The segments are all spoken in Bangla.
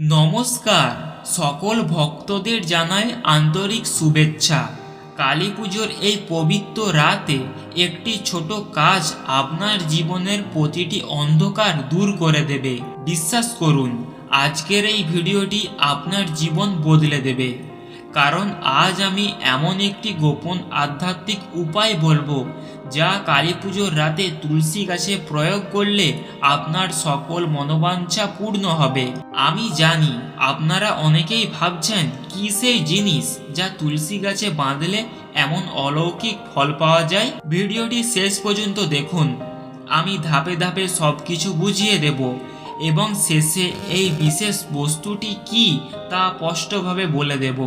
নমস্কার। সকল ভক্তদের জানাই আন্তরিক শুভেচ্ছা। কালী পুজোর এই পবিত্র রাতে একটি ছোট কাজ আপনার জীবনের প্রতিটি অন্ধকার দূর করে দেবে। বিশ্বাস করুন, আজকের এই ভিডিওটি আপনার জীবন বদলে দেবে। কারণ আজ আমি এমন একটি গোপন আধ্যাত্মিক উপায় বলব যা কালী পুজোর রাতে তুলসী গাছে প্রয়োগ করলে আপনার সকল মনোবাঞ্ছা পূর্ণ হবে। আমি জানি আপনারা অনেকেই ভাবছেন, কি সেই জিনিস যা তুলসী গাছে বাঁধলে এমন অলৌকিক ফল পাওয়া যায়? ভিডিওটি শেষ পর্যন্ত দেখুন। আমি ধাপে ধাপে সব কিছু বুঝিয়ে দেব এবং শেষে এই বিশেষ বস্তুটি কি তা স্পষ্টভাবে বলে দেব।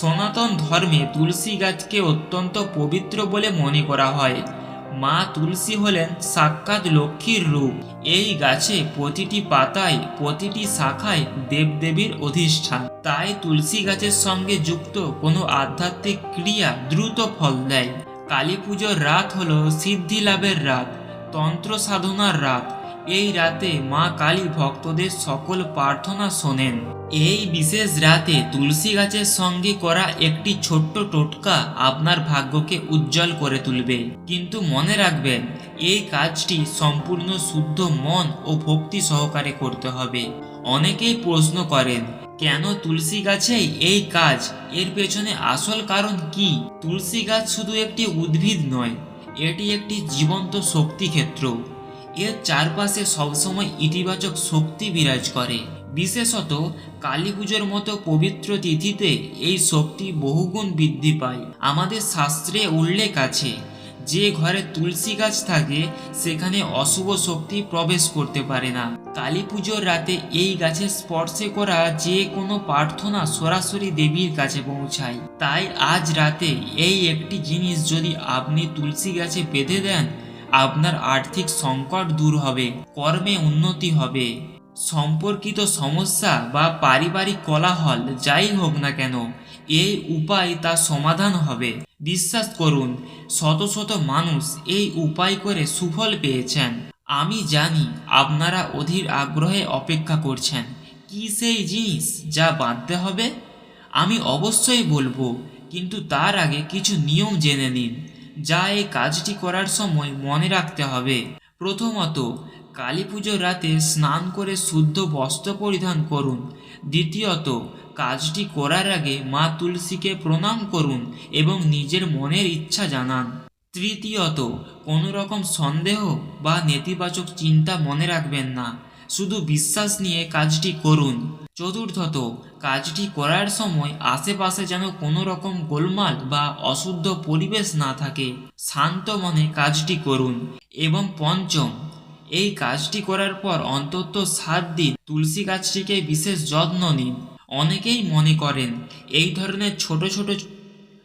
সনাতন ধর্মে তুলসী গাছকে অত্যন্ত পবিত্র বলে মনে করা হয়। মা তুলসী হলেন সাক্ষাৎ লক্ষ্মীর রূপ। এই গাছে প্রতিটি পাতায়, প্রতিটি শাখায় দেবদেবীর অধিষ্ঠান। তাই তুলসী গাছের সঙ্গে যুক্ত কোনো আধ্যাত্মিক ক্রিয়া দ্রুত ফল দেয়। কালী পুজোর রাত হল সিদ্ধি লাভের রাত তন্ত্র সাধনার রাত। এই রাতে মা কালী ভক্তদের সকল প্রার্থনা শোনেন। এই বিশেষ রাতে তুলসী গাছের সঙ্গে করা একটি ছোট্ট টোটকা আপনার ভাগ্যকে উজ্জ্বল করে তুলবে। কিন্তু মনে রাখবেন, এই কাজটি সম্পূর্ণ শুদ্ধ মন ও ভক্তি সহকারে করতে হবে। অনেকেই প্রশ্ন করেন, কেন তুলসী গাছেই এই কাজ? এর পেছনে আসল কারণ কি? তুলসী গাছ শুধু একটি উদ্ভিদ নয়, এটি একটি জীবন্ত শক্তি ক্ষেত্র। এর চারপাশে সবসময় ইতিবাচক শক্তি বিরাজ করে। বিশেষত কালী পুজোর মতো পবিত্র তিথিতে এই শক্তি বহুগুণ বৃদ্ধি পায়। আমাদের শাস্ত্রে উল্লেখ আছে, যে ঘরে তুলসী গাছ থাকে, সেখানে অশুভ শক্তি প্রবেশ করতে পারে না। কালী পুজোর রাতে এই গাছের স্পর্শে করা যে কোনো প্রার্থনা সরাসরি দেবীর কাছে পৌঁছায়। তাই আজ রাতে এই একটি জিনিস যদি আপনি তুলসী গাছে বেঁধে দেন আপনার আর্থিক সংকট দূর হবে, কর্মে উন্নতি হবে। সম্পর্কিত সমস্যা বা পারিবারিক কোলাহল যাই হোক না কেন, এই উপায় তা সমাধান হবে। বিশ্বাস করুন, শত শত মানুষ এই উপায় করে সুফল পেয়েছেন। আমি জানি আপনারা অধীর আগ্রহে অপেক্ষা করছেন। কি সেই জিনিস যা বাঁধতে হবে? আমি অবশ্যই বলব, কিন্তু তার আগে কিছু নিয়ম জেনে নিন। যা এই কাজটি করার সময় মনে রাখতে হবে। প্রথমত কালী পুজোর রাতে স্নান করে শুদ্ধ বস্ত্র পরিধান করুন। দ্বিতীয়ত, কাজটি করার আগে মা তুলসীকে প্রণাম করুন এবং নিজের মনের ইচ্ছা জানান। তৃতীয়ত কোনো রকম সন্দেহ বা নেতিবাচক চিন্তা মনে রাখবেন না। শুধু বিশ্বাস নিয়ে কাজটি করুন। চতুর্থত, কাজটি করার সময় আশেপাশে যেন কোনো রকম গোলমাল বা অশুদ্ধ পরিবেশ না থাকে। শান্ত মনে কাজটি করুন। এবং পঞ্চম, এই কাজটি করার পর অন্তত সাত দিন তুলসী গাছটিকে বিশেষ যত্ন নিন। অনেকেই মনে করেন এই ধরনের ছোট ছোট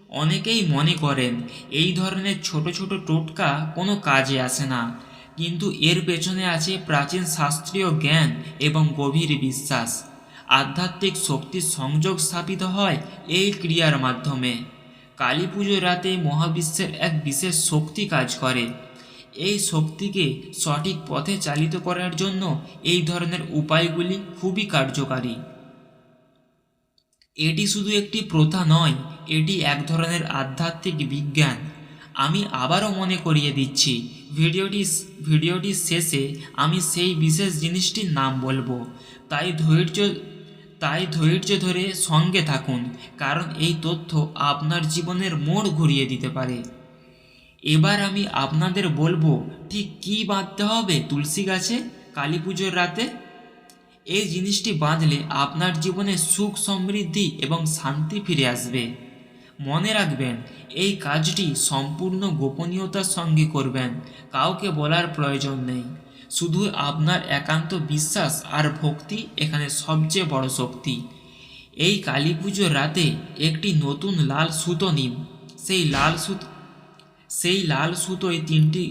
অনেকেই মনে করেন এই ধরনের ছোট ছোট টোটকা কোনো কাজে আসে না। কিন্তু এর পেছনে আছে প্রাচীন শাস্ত্রীয় জ্ঞান এবং গভীর বিশ্বাস। আধ্যাত্মিক শক্তির সংযোগ স্থাপিত হয় এই ক্রিয়ার মাধ্যমে। কালী পুজোর রাতে মহাবিশ্বের এক বিশেষ শক্তি কাজ করে। এই শক্তিকে সঠিক পথে চালিত করার জন্য এই ধরনের উপায়গুলি খুবই কার্যকারী। এটি শুধু একটি প্রথা নয়, এটি এক ধরনের আধ্যাত্মিক বিজ্ঞান। আমি আবারও মনে করিয়ে দিচ্ছি, ভিডিওটি ভিডিওটির শেষে আমি সেই বিশেষ জিনিসটির নাম বলব। তাই ধৈর্য তাই ধৈর্য ধরে সঙ্গে থাকুন, কারণ এই তথ্য আপনার জীবনের মোড় ঘুরিয়ে দিতে পারে। এবার আমি আপনাদের বলব, ঠিক কী বাঁধতে হবে তুলসী গাছে কালী পুজোর রাতে? এই জিনিসটি বাঁধলে আপনার জীবনে সুখ সমৃদ্ধি এবং শান্তি ফিরে আসবে। মনে রাখবেন এই কাজটি সম্পূর্ণ গোপনীয়তার সঙ্গে করবেন, কাউকে বলার প্রয়োজন নেই। শুধু আপনার একান্ত বিশ্বাস আর ভক্তি এখানে সবচেয়ে বড় শক্তি। এই কালী পুজোর রাতে একটি নতুন লাল সুতো নিন। সেই লাল সুতো সেই লাল সুতোয় তিনটি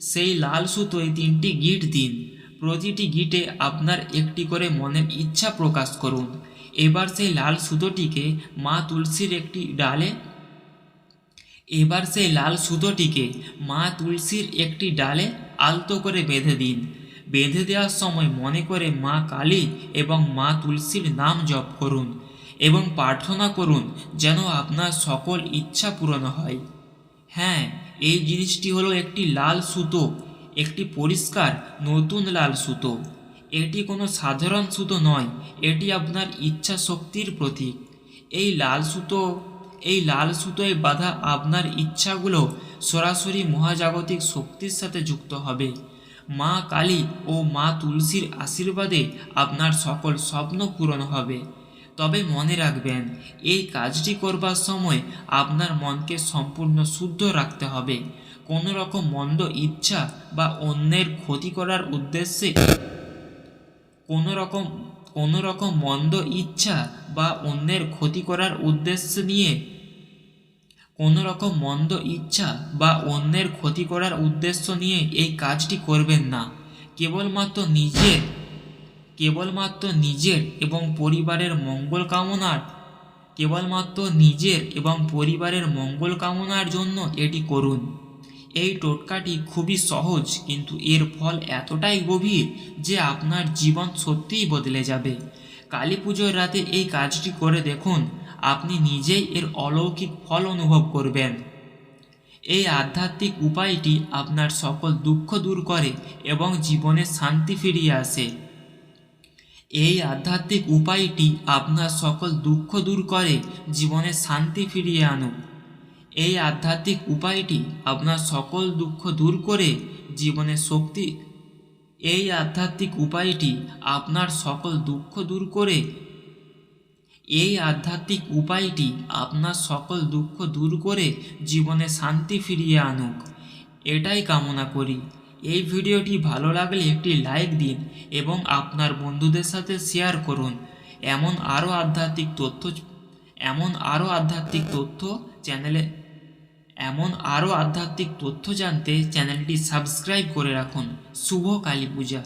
সেই লাল সুতোয় তিনটি গিট দিন। প্রতিটি গিটে আপনার একটি করে মনের ইচ্ছা প্রকাশ করুন। এবার সেই লাল সুতোটিকে মা তুলসীর একটি ডালে এবার সেই লাল সুতোটিকে মা তুলসীর একটি ডালে আলতো করে বেঁধে দিন। বেঁধে দেওয়ার সময় মনে করে মা কালী এবং মা তুলসীর নাম জপ করুন এবং প্রার্থনা করুন যেন আপনার সকল ইচ্ছা পূরণ হয়। হ্যাঁ এই জিনিসটি হলো একটি লাল সুতো, একটি পরিষ্কার নতুন লাল সুতো। এটি কোনো সাধারণ সুতো নয়, এটি আপনার ইচ্ছা শক্তির প্রতীক। এই লাল সুতো এই লাল সুতোয় বাঁধা আপনার ইচ্ছাগুলো সরাসরি মহাজাগতিক শক্তির সাথে যুক্ত হবে। মা কালী ও মা তুলসীর আশীর্বাদে আপনার সকল স্বপ্ন পূরণ হবে। তবে মনে রাখবেন, এই কাজটি করবার সময় আপনার মনকে সম্পূর্ণ শুদ্ধ রাখতে হবে। কোনো রকম মন্দ ইচ্ছা বা অন্যের ক্ষতি করার উদ্দেশ্যে কোনো রকম কোনো রকম মন্দ ইচ্ছা বা অন্যের ক্ষতি করার উদ্দেশ্য নিয়ে কোনো রকম মন্দ ইচ্ছা বা অন্যের ক্ষতি করার উদ্দেশ্য নিয়ে এই কাজটি করবেন না। কেবলমাত্র নিজের কেবলমাত্র নিজের এবং পরিবারের মঙ্গল কামনার, কেবলমাত্র নিজের এবং পরিবারের মঙ্গল কামনার জন্য এটি করুন। এই টোটকাটি খুবই সহজ, কিন্তু এর ফল এতটাই গভীর যে আপনার জীবন সত্যিই বদলে যাবে। কালী পুজোর রাতে এই কাজটি করে দেখুন। আপনি নিজেই এর অলৌকিক ফল অনুভব করবেন। এই আধ্যাত্মিক উপায়টি আপনার সকল দুঃখ দূর করে এবং জীবনে শান্তি ফিরিয়ে আসে। এই আধ্যাত্মিক উপায়টি আপনার সকল দুঃখ দূর করে, জীবনে শান্তি ফিরিয়ে আনুক। এই আধ্যাত্মিক উপায়টি আপনার সকল দুঃখ দূর করে, জীবনে শক্তি এই আধ্যাত্মিক উপায়টি আপনার সকল দুঃখ দূর করে এই আধ্যাত্মিক উপায়টি আপনার সকল দুঃখ দূর করে জীবনে শান্তি ফিরিয়ে আনুক। এটাই কামনা করি। এই ভিডিওটি ভালো লাগলে একটি লাইক দিন এবং আপনার বন্ধুদের সাথে শেয়ার করুন। এমন আরও আধ্যাত্মিক তথ্য, এমন আরও আধ্যাত্মিক তথ্য চ্যানেলে, এমন আরও আধ্যাত্মিক তথ্য জানতে চ্যানেলটি সাবস্ক্রাইব করে রাখুন। শুভ কালী পূজা।